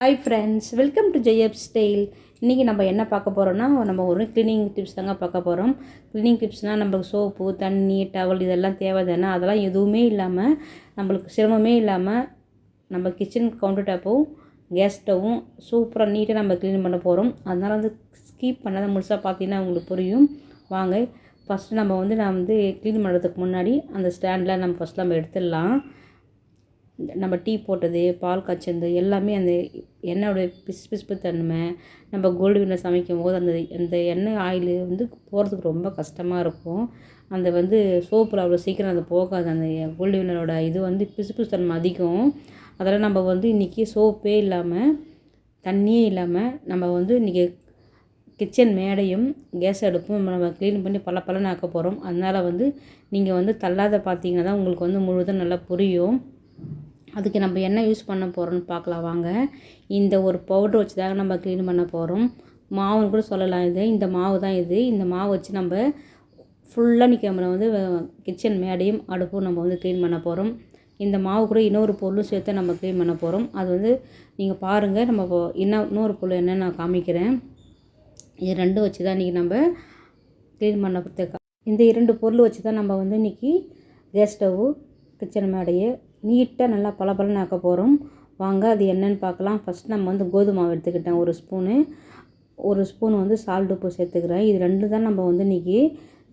Hi friends welcome to ஜெயப் style இன்றைக்கி நம்ம என்ன பார்க்க போகிறோம்னா நம்ம ஒரு க்ளீனிங் டிப்ஸ் தாங்க பார்க்க போகிறோம் க்ளீனிங் டிப்ஸ்னால் நம்மளுக்கு சோப்பு தண்ணி டவல் இதெல்லாம் தேவை தானே அதெல்லாம் எதுவுமே இல்லாமல் நம்மளுக்கு சிரமமே இல்லாமல் நம்ம கிச்சன் கவுண்டர் டாப்பும் கேஸ் ஸ்டவ்வும் சூப்பராக நீட்டாக நம்ம க்ளீன் பண்ண போகிறோம் அதனால் வந்து ஸ்கீப் பண்ணாத முழுசாக பார்த்தீங்கன்னா உங்களுக்கு புரியும். வாங்க ஃபஸ்ட்டு நம்ம வந்து நான் வந்து க்ளீன் பண்ணுறதுக்கு முன்னாடி அந்த ஸ்டாண்டில் நம்ம ஃபஸ்ட் நம்ம எடுத்துடலாம். நம்ம டீ போட்டது பால் காய்ச்சது எல்லாமே அந்த எண்ணெயோடைய பிசு பிசுப்பு தன்மை நம்ம கோல்டு வின்னர் சமைக்கும் போது அந்த அந்த எண்ணெய் ஆயில் வந்து போகிறதுக்கு ரொம்ப கஷ்டமாக இருக்கும். அந்த வந்து சோப்பில் அவ்வளோ சீக்கிரம் அது போகாது. அந்த கோல்டு வின்னரோட இது வந்து பிசு பிசு தன்மை அதிகம். அதெல்லாம் நம்ம வந்து இன்றைக்கி சோப்பே இல்லாமல் தண்ணியே இல்லாமல் நம்ம வந்து இன்றைக்கி கிச்சன் மேடையும் கேஸ் அடுப்பும் நம்ம க்ளீன் பண்ணி பல பலன் ஆக்க போகிறோம் அதனால் வந்து நீங்கள் வந்து தள்ளாத பார்த்தீங்கன்னா தான் உங்களுக்கு வந்து முழுவதும் நல்லா புரியும். அதுக்கு நம்ம என்ன யூஸ் பண்ண போகிறோம்னு பார்க்கலாம் வாங்க. இந்த ஒரு பவுடர் வச்சு தாங்க நம்ம க்ளீன் பண்ண போகிறோம் மாவுன்னு கூட சொல்லலாம் இது. இந்த மாவு தான் இது. இந்த மாவு வச்சு நம்ம ஃபுல்லாக நிற்க நம்ம வந்து கிச்சன் மேடையும் அடுப்பும் நம்ம வந்து க்ளீன் பண்ண போகிறோம் இந்த மாவு கூட இன்னொரு பொருளும் சேர்த்து நம்ம க்ளீன் பண்ண போகிறோம் அது வந்து நீங்கள் பாருங்கள் நம்ம இன்னும் இன்னொரு பொருள் என்னன்னு நான் காமிக்கிறேன். இது ரெண்டும் வச்சு தான் இன்றைக்கி நம்ம க்ளீன் பண்ண இந்த இரண்டு பொருள் வச்சு தான் நம்ம வந்து இன்றைக்கி கேஸ் ஸ்டவ்வு கிச்சன் மேடையை நீட்டாக நல்லா பளபளன்னு ஆக்க போகிறோம் வாங்க அது என்னன்னு பார்க்கலாம். ஃபஸ்ட் நம்ம வந்து கோதுமை மாவு எடுத்துக்கிட்டேன். ஒரு ஸ்பூனு. ஒரு ஸ்பூன் வந்து சால்ட் உப்பு சேர்த்துக்கிறேன். இது ரெண்டு தான் நம்ம வந்து இன்றைக்கி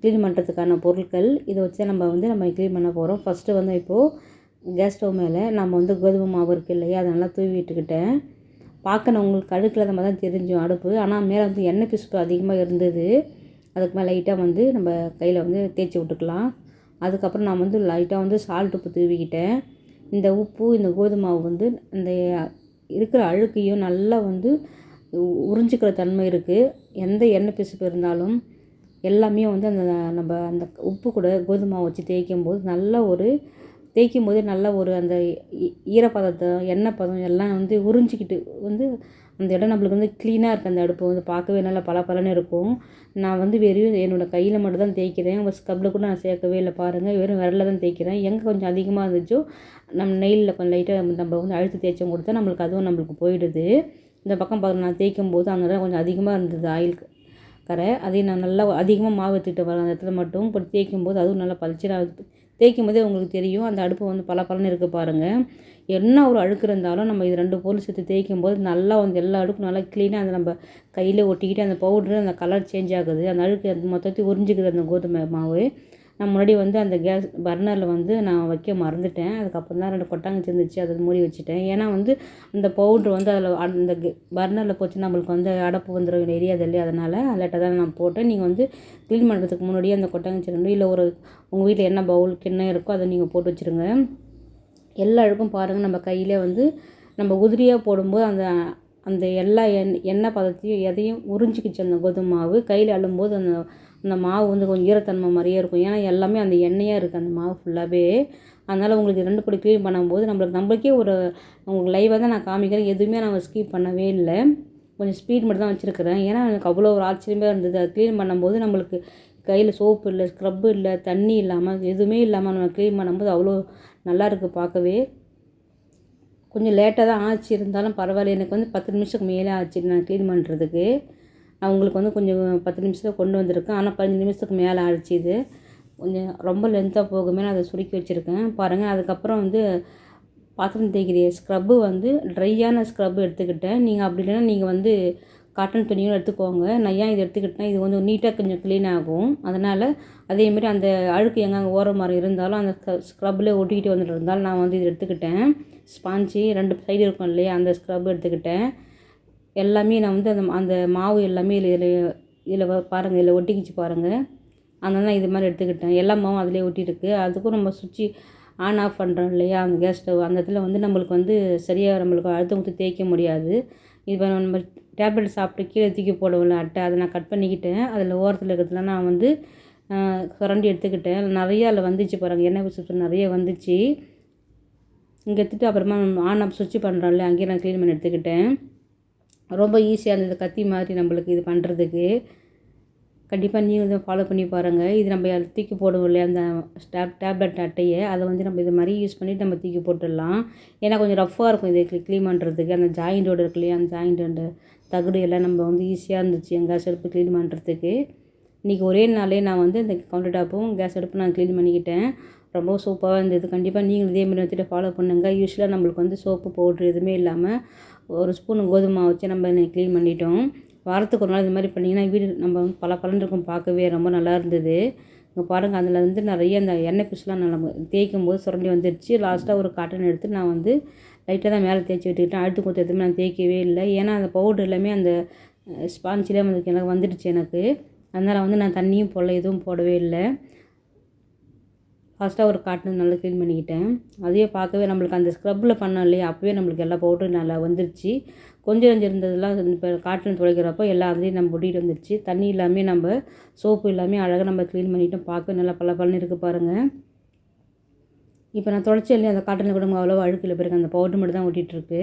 க்ளீன் பண்ணுறதுக்கான பொருட்கள். இதை வச்சு நம்ம வந்து நம்ம க்ளீன் பண்ண போகிறோம் ஃபஸ்ட்டு வந்து இப்போது கேஸ் ஸ்டவ் மேலே நம்ம வந்து கோதுமை மாவு இருக்குது இல்லையா? அதை நல்லா தூவி விட்டுக்கிட்டேன். பார்க்க நான் உங்களுக்கு கழுக்கில் நம்ம தான் தெரிஞ்சோம் அடுப்பு. ஆனால் மேலே வந்து எண்ணெய் பிசுப்பு அதிகமாக இருந்தது. அதுக்கு மேலே லைட்டாக வந்து நம்ம கையில் வந்து தேய்ச்சி விட்டுக்கலாம். அதுக்கப்புறம் நான் வந்து லைட்டாக வந்து சால்ட் உப்பு தூவிக்கிட்டேன். இந்த உப்பு இந்த கோதுமை மாவு வந்து இந்த இருக்கிற அழுக்கையும் நல்லா வந்து உறிஞ்சிக்கிற தன்மை இருக்குது எந்த எண்ணெய் பிசுப்பு இருந்தாலும் எல்லாமே வந்து அந்த நம்ம அந்த உப்பு கூட கோதுமை மாவு வச்சு தேய்க்கும் போது நல்ல ஒரு தேய்க்கும் போது நல்ல ஒரு அந்த ஈரப்பதத்தை எண்ணெய் பதம் எல்லாம் வந்து உறிஞ்சிக்கிட்டு வந்து அந்த இடம் நம்மளுக்கு வந்து க்ளீனாக இருக்குது அந்த அடுப்பு. வந்து பார்க்கவே நல்லா பல பலன்னு இருக்கும். நான் வந்து வெறும் என்னோடய கையில் மட்டும் தான் தேய்க்கிறேன் ஸ்கப்பில் கூட நான் சேர்க்கவே இல்லை. பாருங்கள் வெறும் விரலில் தான் தேய்க்கிறேன். எங்கே கொஞ்சம் அதிகமாக இருந்துச்சோ நம்ம நெயிலில் கொஞ்சம் லைட்டாக நம்ம வந்து அழுத்து தேய்ச்சம் கொடுத்தா நம்மளுக்கு அதுவும் நம்மளுக்கு போயிடுது. இந்த பக்கம் பார்க்க நான் தேய்க்கும் போது அந்த இடம் கொஞ்சம் அதிகமாக இருந்தது ஆயில் கரை. அதையும் நான் நல்லா அதிகமாக மாவு எடுத்துகிட்டு வரேன். அந்த இடத்துல மட்டும். இப்போ தேய்க்கும் போது அதுவும் நல்லா பளிச்சராக தேய்க்கும் போதே உங்களுக்கு தெரியும். அந்த அடுப்பு வந்து பல பலன்னு இருக்குது பாருங்கள் என்ன ஒரு அழுக்கு இருந்தாலும் நம்ம இது ரெண்டு பொருள் சேர்த்து தேய்க்கும் போது நல்லா வந்து எல்லா அடுப்பும் நல்லா க்ளீனாக அந்த நம்ம கையில் ஒட்டிக்கிட்டு அந்த பவுட்ரு அந்த கலர் சேஞ்ச் ஆகுது. அந்த அழுக்கு மொத்தத்தையும் உறிஞ்சிக்குது அந்த கோதுமை மாவு. நான் முன்னாடி வந்து அந்த கேஸ் பர்னரில் வந்து நான் வைக்க மறந்துட்டேன். அதுக்கப்புறம் தான் ரெண்டு கொட்டாங்கச்சி இருந்துச்சு அதை மூடி வச்சுட்டேன். ஏன்னா வந்து அந்த பவுட்ரு வந்து அதில் அந்த பர்னரில் போச்சு. நம்மளுக்கு வந்து அடப்பு வந்துடும் எரியாது இல்லையா? அதனால் லேட்டாக தான் நான் போட்டேன். நீங்கள் வந்து க்ளீன் பண்ணுறதுக்கு முன்னாடியே அந்த கொட்டாங்கச்சி ரெண்டு இல்லை ஒரு உங்கள் வீட்டில் என்ன பவுல் கிண்ணம் இருக்கோ அதை நீங்கள் போட்டு வச்சுருங்க. எல்லா அழுக்கும் பாருங்கள் நம்ம கையிலே வந்து நம்ம உதிரியாக போடும்போது அந்த அந்த எல்லா எண் எண்ணெய் பதத்தையும் எதையும் உறிஞ்சிக்கிச்சு. அந்த கோதுமை மாவு கையில் அள்ளும்போது அந்த அந்த மாவு வந்து கொஞ்சம் ஈரத்தன்மை மாதிரியே இருக்கும். ஏன்னா எல்லாமே அந்த எண்ணெயாக இருக்குது அந்த மாவு ஃபுல்லாகவே அதனால் உங்களுக்கு ரெண்டு படி க்ளீன் பண்ணும்போது நம்மளுக்கு நம்மளுக்கே ஒரு உங்களுக்கு லைவாக தான் நான் காமிக்கிறேன். எதுவுமே நான் ஸ்கிப் பண்ணவே இல்லை. கொஞ்சம் ஸ்பீட் மட்டும் தான் வச்சுருக்கிறேன். ஏன்னா எனக்கு அவ்வளோ ஒரு ஆச்சரியமாக இருந்தது. அது க்ளீன் பண்ணும்போது நம்மளுக்கு கையில் சோப்பு இல்லை ஸ்க்ரப்பு இல்லை தண்ணி இல்லாமல் எதுவுமே இல்லாமல் நம்ம க்ளீன் பண்ணும்போது அவ்வளோ நல்லா இருக்குது பார்க்கவே. கொஞ்சம் லேட்டாக தான் ஆச்சு. இருந்தாலும் பரவாயில்ல. எனக்கு வந்து பத்து நிமிஷத்துக்கு மேலே ஆச்சு நான் க்ளீன் பண்ணுறதுக்கு உங்களுக்கு வந்து கொஞ்சம் பத்து நிமிஷத்தில் கொண்டு வந்திருக்கேன். ஆனால் பதினஞ்சு நிமிஷத்துக்கு மேலே ஆயிடுச்சு இது. கொஞ்சம் ரொம்ப லென்த்தாக போகுமே நான் அதை சுருக்கி வச்சுருக்கேன். பாருங்கள் அதுக்கப்புறம் வந்து பாத்திரம் தேய்க்கிற ஸ்க்ரப்பு வந்து ட்ரையான ஸ்க்ரப்பு எடுத்துக்கிட்டேன். நீங்கள் அப்படி இல்லைன்னா நீங்கள் வந்து காட்டன் துணியும் எடுத்துக்கோங்க. நான் ஏன் இதை எடுத்துக்கிட்டேன் இது கொஞ்சம் நீட்டாக கொஞ்சம் க்ளீன் ஆகும். அதனால் அதேமாரி அந்த அழுக்கு எங்கெங்கே ஓர மரம் இருந்தாலும் அந்த ஸ்க்ரப்பில் ஒட்டிக்கிட்டு வந்துட்டு இருந்தாலும் நான் வந்து இது எடுத்துக்கிட்டேன். ஸ்பாஞ்சு ரெண்டு சைடு இருக்கும் இல்லையா அந்த ஸ்க்ரப் எடுத்துக்கிட்டேன். எல்லாமே நான் வந்து அந்த அந்த மாவு எல்லாமே இதில் இதில் பாருங்கள் இதில் ஒட்டிக்கிச்சு பாருங்கள் அதனால் இது மாதிரி எடுத்துக்கிட்டேன். எல்லா மாவும் அதிலே ஒட்டியிருக்கு. அதுக்கும் நம்ம சுவிட்சு ஆன் ஆஃப் பண்ணுறோம் இல்லையா அந்த கேஸ் ஸ்டவ். அந்த இடத்துல வந்து நம்மளுக்கு வந்து சரியாக நம்மளுக்கு அழுத்தம் கொடுத்து தேய்க்க முடியாது. இப்போ நம்ம டேப்லெட் சாப்பிட்டு கீழே தூக்கி போடவில்லை அட்டை அதை நான் கட் பண்ணிக்கிட்டேன். அதில் ஓரத்தில் இருக்கிறதுல நான் வந்து சுரண்டி எடுத்துக்கிட்டேன். நிறையா அதில் வந்துச்சு பாருங்கள் எண்ணெய் சுற்று நிறைய வந்துச்சு. இங்கே எடுத்துகிட்டு அப்புறமா ஆன் ஆஃப் சுவிட்ச் பண்ணுறோம்ல அங்கேயே நான் க்ளீன் பண்ணி எடுத்துக்கிட்டேன். ரொம்ப ஈஸியாக இருந்தது. கத்தி மாதிரி நம்மளுக்கு இது பண்ணுறதுக்கு கண்டிப்பாக நீங்களும் இதை ஃபாலோ பண்ணி பாருங்கள் இது நம்ம தூக்கி போடுவோம் இல்லையா? அந்த டேப் டேப்லெட் அட்டையை. அதை வந்து நம்ம இது மாதிரி யூஸ் பண்ணிவிட்டு நம்ம தூக்கி போட்டுடலாம். ஏன்னா கொஞ்சம் ரஃப்பாக இருக்கும் இது க்ளீன் பண்ணுறதுக்கு அந்த ஜாயிண்டோட இருக்கு இல்லையா? அந்த ஜாயிண்டோடு தகுடு எல்லாம் நம்ம வந்து ஈஸியாக இருந்துச்சு. என் கேஸ் அடுப்பு க்ளீன் பண்ணுறதுக்கு இன்றைக்கி ஒரே நாளே நான் வந்து இந்த கவுண்டர் டாப்பும் கேஸ் அடுப்பு நான் க்ளீன் பண்ணிக்கிட்டேன். ரொம்ப சூப்பராக இருந்தது. கண்டிப்பாக நீங்களும் இதே மாதிரி வந்துட்டு ஃபாலோ பண்ணுங்கள் யூஸ்வலாக நம்மளுக்கு வந்து சோப்பு பவுட்ரு எதுவுமே இல்லாமல் ஒரு ஸ்பூன் கோதுமை வச்சு நம்ம க்ளீன் பண்ணிட்டோம். வாரத்துக்கு ஒரு நாள் இது மாதிரி பண்ணிங்கன்னா வீடு நம்ம பல பலன் இருக்கும் பார்க்கவே. ரொம்ப நல்லா இருந்தது. இங்கே பாருங்கள் அதில் வந்து நிறைய அந்த எண்ணெய் பிசுலாம் நம்ம தேய்க்கும் போது சுரண்டி வந்துடுச்சு லாஸ்ட்டாக ஒரு காட்டன் எடுத்து நான் வந்து லைட்டாக தான் மேலே தேய்ச்சி விட்டுக்கிட்டேன் அழுத்து கொடுத்து எதுவுமே நான் தேய்க்கவே இல்லை. ஏன்னா அந்த பவுடர் எல்லாமே அந்த ஸ்பான்ஜிலே வந்து எனக்கு வந்துடுச்சு எனக்கு. அதனால் வந்து நான் தண்ணியும் போடல எதுவும் போடவே இல்லை. ஃபஸ்ட்டாக ஒரு காட்டன் நல்லா க்ளீன் பண்ணிக்கிட்டேன். அதையே பார்க்கவே நம்மளுக்கு அந்த ஸ்க்ரப்பில் பண்ணோம் இல்லையா அப்போவே நம்மளுக்கு எல்லா பவுடரும் நல்லா வந்துருச்சு. கொஞ்சம் கொஞ்சம் இருந்ததெல்லாம் இப்போ காட்டன் துடைக்கிறப்போ எல்லா அதுலேயும் நம்ம ஒட்டிகிட்டு வந்துருச்சு. தண்ணி இல்லாமல் நம்ம சோப்பு இல்லாமல் அழகாக நம்ம க்ளீன் பண்ணிட்டோம். பார்க்க நல்லா பல பலன்னு இருக்குது பாருங்கள் இப்போ நான் துடைச்சேன் இல்லையா அந்த காட்டனில் கூட அவ்வளோ அழுக்கில் பிறகு அந்த பவுடர் மட்டும் தான் ஒட்டிகிட்ருக்கு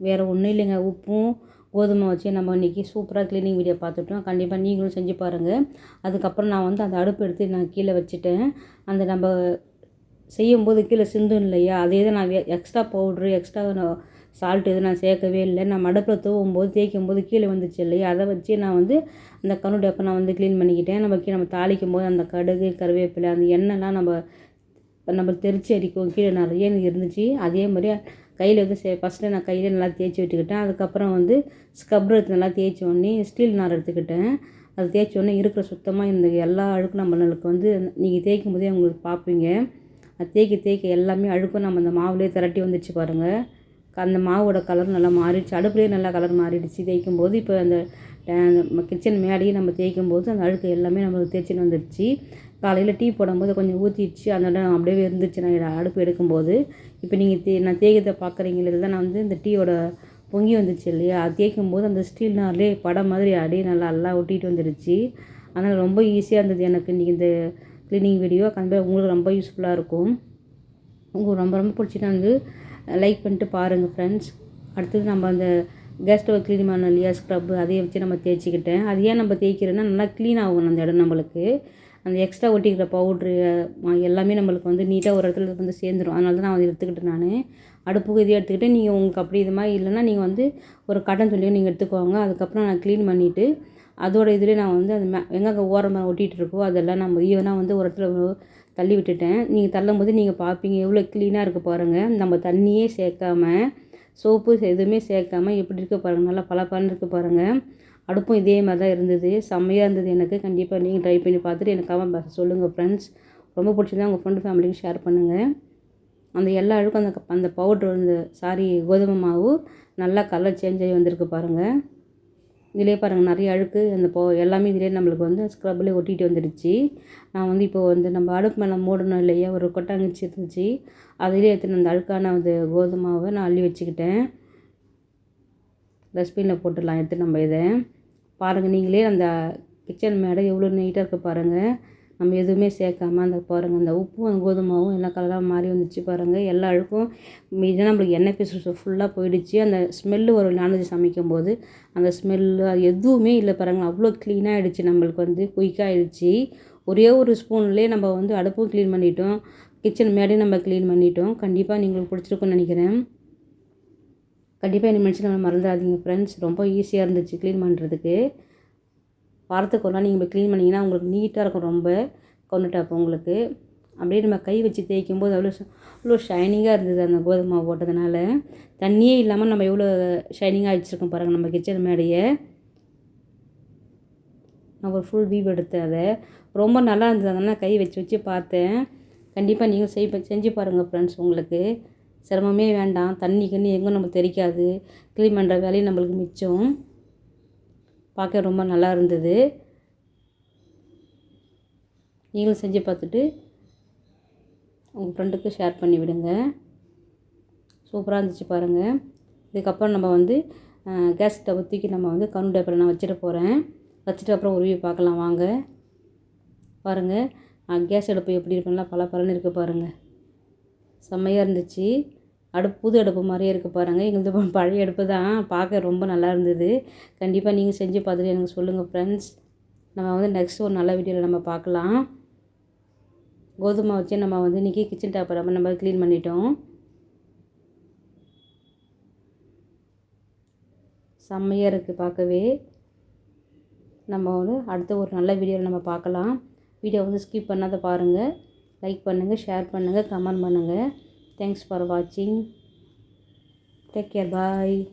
வேறு ஒன்றும் இல்லைங்க. உப்பும் கோதுமை வச்சு நம்ம இன்றைக்கி சூப்பராக க்ளீனிங் வீடியோ பார்த்துட்டோம். கண்டிப்பாக நீங்களும் செஞ்சு பாருங்கள் அதுக்கப்புறம் நான் வந்து அந்த அடுப்பு எடுத்து நான் கீழே வச்சுட்டேன். அந்த நம்ம செய்யும்போது கீழே சிந்தும் இல்லையா? அதே தான் நான் எக்ஸ்ட்ரா பவுட்ரு எக்ஸ்ட்ரா சால்ட் எதுவும் நான் சேர்க்கவே இல்லை. நான் மடப்பில் தூவும் போது தேய்க்கும் போது கீழே வந்துச்சு இல்லையா? அதை வச்சு நான் வந்து அந்த கருணை டப்பை நான் வந்து க்ளீன் பண்ணிக்கிட்டேன். நம்ம கீழே நம்ம தாளிக்கும் போது அந்த கடுகு கருவேப்பிலை அந்த எண்ணெய்லாம் நம்ம நம்ம தெரிச்சு அடிக்கும் கீழே நிறைய இருந்துச்சு. அதே மாதிரி கையில் வந்து சே ஃபஸ்ட்டு நான் கையில் நல்லா தேய்ச்சி விட்டுக்கிட்டேன். அதுக்கப்புறம் வந்து ஸ்க்ரப்பர் எடுத்து நல்லா தேய்ச்சி உடனே ஸ்டீல் நார் எடுத்துக்கிட்டேன். அது தேய்ச்சி உடனே இருக்கிற சுத்தமாக இந்த எல்லா அழுக்கும் நம்மளுக்கு வந்து நீங்கள் தேய்க்கும் போதே உங்களுக்கு பார்ப்பீங்க அது தேய்க்க தேய்க்க எல்லாமே அழுக்கும். நம்ம அந்த மாவுலேயே திரட்டி வந்துச்சு பாருங்கள் அந்த மாவோட கலர் நல்லா மாறிடுச்சு. அடுப்புலேயே நல்லா கலர் மாறிடுச்சு. தேய்க்கும் போது இப்போ அந்த கிச்சன் மேடையும் நம்ம தேய்க்கும் போது அந்த அழுக்கு எல்லாமே நம்மளுக்கு தேய்ச்சின்னு வந்துடுச்சு காலையில் டீ போடும்போது கொஞ்சம் ஊற்றிடுச்சு அந்த இடம் அப்படியே இருந்துச்சு. நான் அடுப்பு எடுக்கும்போது. இப்போ நீங்கள் தே நான் தேய்க்கிறத பார்க்குறீங்களே தான் நான் வந்து இந்த டீயோட பொங்கி வந்துச்சு இல்லையா? அது தேய்க்கும் போது அந்த ஸ்டீல்னாலே படம் மாதிரி அப்படியே நல்லா எல்லாம் ஒட்டிகிட்டு வந்துடுச்சு அதனால் ரொம்ப ஈஸியாக இருந்தது எனக்கு. இன்றைக்கி இந்த க்ளீனிங் வீடியோ கண்டிப்பாக உங்களுக்கு ரொம்ப யூஸ்ஃபுல்லாக இருக்கும். உங்களுக்கு ரொம்ப ரொம்ப பிடிச்சிட்டு வந்து லைக் பண்ணிட்டு பாருங்கள் ஃப்ரெண்ட்ஸ் அடுத்தது நம்ம அந்த கேஸ் ஸ்டவ் க்ளீன் பண்ணோம் இல்லையா? ஸ்க்ரப்பு அதையே வச்சு நம்ம தேய்ச்சிக்கிட்டேன். அது ஏன் நம்ம தேய்க்கிறோன்னா நல்லா க்ளீன் ஆகும் அந்த இடம் நம்மளுக்கு. அந்த எக்ஸ்ட்ரா ஒட்டிக்கிற பவுட்ரு எல்லாமே நம்மளுக்கு வந்து நீட்டாக ஒரு இடத்துல வந்து சேர்ந்துடும் அதனால தான் நான் வந்து எடுத்துக்கிட்டேன் நான். அடுப்புக்கு இதையும் எடுத்துக்கிட்டு நீங்கள் உங்களுக்கு அப்படி இது மாதிரி இல்லைன்னா நீங்கள் வந்து ஒரு கட்டன் சொல்லியும் நீங்கள் எடுத்துக்கோங்க. அதுக்கப்புறம் நான் க்ளீன் பண்ணிவிட்டு அதோட இதுலேயே நான் வந்து அது மே எங்கே ஓரமாக ஒட்டிகிட்டு இருக்கோ அதெல்லாம் நம்ம ஈவனாக வந்து ஒரு இடத்துல தள்ளி விட்டுட்டேன். நீங்கள் தள்ளும் போது நீங்கள் பார்ப்பீங்க எவ்வளோ க்ளீனாக இருக்குது பாருங்கள் நம்ம தண்ணியே சேர்க்காம சோப்பு எதுவுமே சேர்க்காம எப்படி இருக்க பாருங்கள் நல்லா பல பலன் இருக்குது பாருங்கள் அடுப்பும் இதே மாதிரி தான் இருந்தது. செம்மையாக இருந்தது எனக்கு. கண்டிப்பாக நீங்கள் ட்ரை பண்ணி பார்த்துட்டு எனக்கு கமெண்ட் பாக்ஸ் சொல்லுங்கள் ஃப்ரெண்ட்ஸ் ரொம்ப பிடிச்சிருந்தா உங்கள் ஃப்ரெண்டு ஃபேமிலிக்கு ஷேர் பண்ணுங்கள் அந்த எல்லா அழுக்கும் அந்த அந்த பவுட்ரு வந்து சாரி கோதுமை மாவு நல்லா கலர் சேஞ்ச் ஆகி வந்திருக்கு பாருங்கள் இதிலே பாருங்கள் நிறைய அழுக்கு அந்த போ எல்லாமே இதிலே நம்மளுக்கு வந்து ஸ்க்ரப்லேயே ஒட்டிகிட்டு வந்துடுச்சு. நான் வந்து இப்போ வந்து நம்ம அடுப்பு மேலே மூடணும் இல்லையா? ஒரு கொட்டாங்கச்சி இருந்துச்சு. அதிலே எடுத்துன்னு அந்த அழுக்கான அந்த கோதுமாவை நான் அள்ளி வச்சுக்கிட்டேன். டஸ்ட்பினில் போட்டுடலாம் எடுத்து நம்ம இதை. பாருங்கள் நீங்களே அந்த கிச்சன் மேடை எவ்வளோ நீட்டாக இருக்குது பாருங்கள் நம்ம எதுவுமே சேர்க்காம அந்த பாருங்கள் அந்த உப்பும் அந்த கோதுமாவும் எல்லா கலராக மாறி வந்துச்சு பாருங்கள் எல்லா அழுக்கும் மீதினா நம்மளுக்கு எண்ணெய் பீசு ஃபுல்லாக போயிடுச்சு. அந்த ஸ்மெல்லு ஒரு நான்வெஜ் சமைக்கும் போது அந்த ஸ்மெல்லு அது எதுவுமே இல்லை பாருங்கள் அவ்வளோ க்ளீனாக ஆகிடுச்சு நம்மளுக்கு வந்து குயிக்காக ஆகிடுச்சு ஒரே ஒரு ஸ்பூன்லேயே நம்ம வந்து அடுப்பும் க்ளீன் பண்ணிட்டோம். கிச்சன் மேடையும் நம்ம க்ளீன் பண்ணிட்டோம். கண்டிப்பாக நீங்களுக்கு பிடிச்சிருக்குன்னு நினைக்கிறேன். கண்டிப்பாக என்ன மென்ஷன் மறந்துடாதீங்க ஃப்ரெண்ட்ஸ் ரொம்ப ஈஸியாக இருந்துச்சு க்ளீன் பண்ணுறதுக்கு வாரத்துக்கு ஒரு நாள் நீங்கள் க்ளீன் பண்ணிங்கன்னா உங்களுக்கு நீட்டாக இருக்கும் ரொம்ப கொண்டு டாப் உங்களுக்கு. அப்படியே நம்ம கை வச்சு தேய்க்கும் போது அவ்வளோ அவ்வளோ ஷைனிங்காக இருந்தது அந்த கோதுமை மாவு போட்டதுனால. தண்ணியே இல்லாமல் நம்ம எவ்வளோ ஷைனிங்காக வச்சுருக்கோம் பாருங்கள் நம்ம கிச்சன் மேடையை நான் ஒரு ஃபுல் வீவ் எடுத்தேன் அதை. ரொம்ப நல்லா இருந்தது அதனால் கை வச்சு வச்சு பார்த்தேன். கண்டிப்பாக நீங்கள் செய் செஞ்சு பாருங்கள் ஃப்ரெண்ட்ஸ் உங்களுக்கு. சிரமமே வேண்டாம். தண்ணி கண்ணி எங்கும் நம்ம தெரிக்காது க்ளீன் பண்ணுற வேலையும் நம்மளுக்கு மிச்சம். பார்க்க ரொம்ப நல்லா இருந்தது. நீங்களும் செஞ்சு பார்த்துட்டு உங்கள் ஃப்ரெண்டுக்கு ஷேர் பண்ணி விடுங்க. சூப்பராக இருந்துச்சு பாருங்கள் இதுக்கப்புறம் நம்ம வந்து கேஸ் ஸ்டவ் தூக்கி நம்ம வந்து கவுண்ட் டேப்பில் நான் வச்சுட்டு போகிறேன் வச்சுட்டு அப்புறம் உருவி பார்க்கலாம் வாங்க. பாருங்கள் கேஸ் அடுப்பு எப்படி இருக்குன்னா பல பலன்னு இருக்குது பாருங்கள் செம்மையாக இருந்துச்சு. அடுப்பு புது அடுப்பு மாதிரியே இருக்குது பாருங்கள் எங்களது பழைய அடுப்பு தான். பார்க்க ரொம்ப நல்லா இருந்தது. கண்டிப்பாக நீங்கள் செஞ்சு பார்த்துட்டு எனக்கு சொல்லுங்கள் ஃப்ரெண்ட்ஸ் நம்ம வந்து நெக்ஸ்ட் ஒரு நல்ல வீடியோவில் நம்ம பார்க்கலாம். கோதுமை வச்சு நம்ம வந்து இன்றைக்கி கிச்சன் டாப்பை நம்ம நம்ம க்ளீன் பண்ணிட்டோம். செம்மையாக இருக்குது பார்க்கவே. நம்ம வந்து அடுத்த ஒரு நல்ல வீடியோவில் நம்ம பார்க்கலாம். வீடியோ வந்து ஸ்கிப் பண்ணாத பாருங்கள் லைக் பண்ணுங்கள் ஷேர் பண்ணுங்கள் கமெண்ட் பண்ணுங்கள் Thanks for watching. Take care. Bye.